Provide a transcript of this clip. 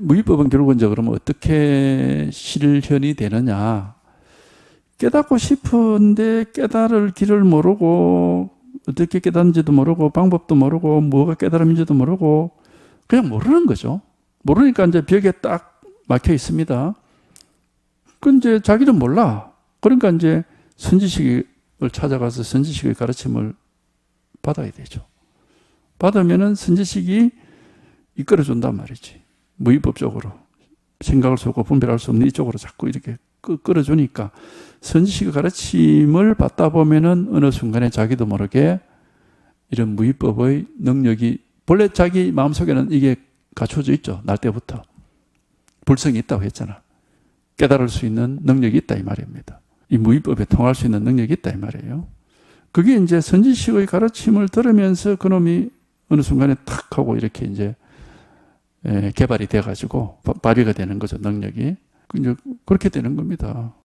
무위법은 결국은 이제 그러면 어떻게 실현이 되느냐. 깨닫고 싶은데 깨달을 길을 모르고 어떻게 깨닫는지도 모르고 방법도 모르고 뭐가 깨달음인지도 모르고 그냥 모르는 거죠. 모르니까 이제 벽에 딱 막혀 있습니다. 그 이제 자기는 몰라. 그러니까 이제 선지식을 찾아가서 선지식의 가르침을 받아야 되죠. 받으면은 선지식이 이끌어 준단 말이지. 무위법적으로 생각을 쏘고 분별할 수 없는 이쪽으로 자꾸 이렇게 끄- 끌어주니까 선지식의 가르침을 받다 보면은 어느 순간에 자기도 모르게 이런 무위법의 능력이 본래 자기 마음속에는 이게 갖춰져 있죠. 날 때부터. 불성이 있다고 했잖아. 깨달을 수 있는 능력이 있다 이 말입니다. 이 무위법에 통할 수 있는 능력이 있다 이 말이에요. 그게 이제 선지식의 가르침을 들으면서 그놈이 어느 순간에 탁 하고 이렇게 이제 예, 개발이 돼가지고 바- 발휘가 되는 거죠 능력이. 그렇게 되는 겁니다.